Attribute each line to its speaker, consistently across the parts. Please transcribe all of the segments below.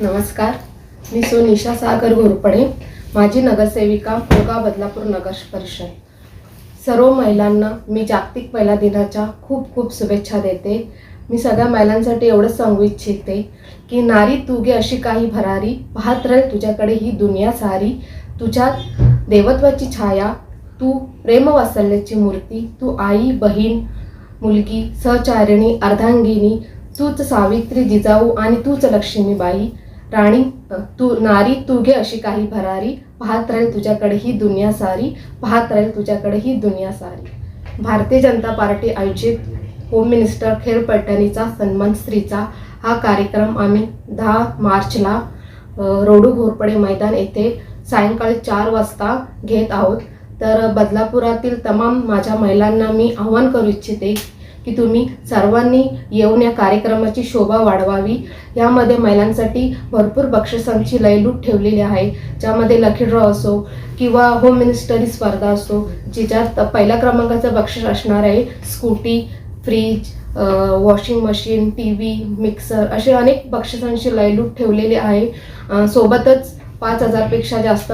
Speaker 1: नमस्कार. मी सुनिशा सागर घोरपडे. माझी नगरसेविका मोगा बदलापूर नगर परिषद. सर्व महिलांना मी जागतिक महिला दिनाच्या खूप खूप शुभेच्छा देते. मी सगळ्या महिलांसाठी एवढंच सांगू इच्छिते की नारी तुगे अशी काही भरारी पाहत राहील तुझ्याकडे ही दुनिया सारी. तुझ्यात देवत्वाची छाया तू प्रेम वासल्याची मूर्ती तू आई बहीण मुलगी सहचारिणी अर्धांगिनी तूच सावित्री जिजाऊ आणि तूच लक्ष्मीबाई राणी तू नारी तू घे अशी काही भरारी पाहत राहील तुझ्याकडे ही दुनिया सारी पाहत राहील तुझ्याकडे ही दुनिया सारी. भारतीय जनता पार्टी आयोजित होम मिनिस्टर खेळ पलटणीचा सन्मान स्त्रीचा हा कार्यक्रम आम्ही दहा मार्चला रोडू घोरपडे मैदान येथे सायंकाळी चार वाजता घेत आहोत. तर बदलापुरातील तमाम माझ्या महिलांना मी आव्हान करू इच्छिते की तुम्ही सर्वांनी येऊन या कार्यक्रमाची शोभा वाढवावी. यामध्ये महिलांसाठी भरपूर बक्षिसांची लयलूट ठेवलेली आहे. ज्यामध्ये लकी ड्रॉ असो किंवा होम मिनिस्टरी स्पर्धा असो जिच्यात पहिल्या क्रमांकाचं बक्षीस असणार आहे. Scooty fridge washing machine T V mixer असे अनेक बक्षिसांची लयलूट ठेवलेली आहे. सोबतच पाच हजारपेक्षा जास्त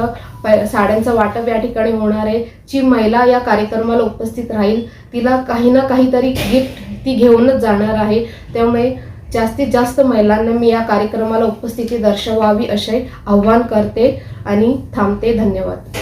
Speaker 1: साड्यांचं वाटप या ठिकाणी होणार आहे. जी महिला या कार्यक्रमाला उपस्थित राहील तिला काही ना काहीतरी गिफ्ट ती घेऊनच जाणार आहे. त्यामुळे जास्तीत जास्त महिलांना मी या कार्यक्रमाला उपस्थिती दर्शवावी असे आव्हान करते आणि थांबते. धन्यवाद.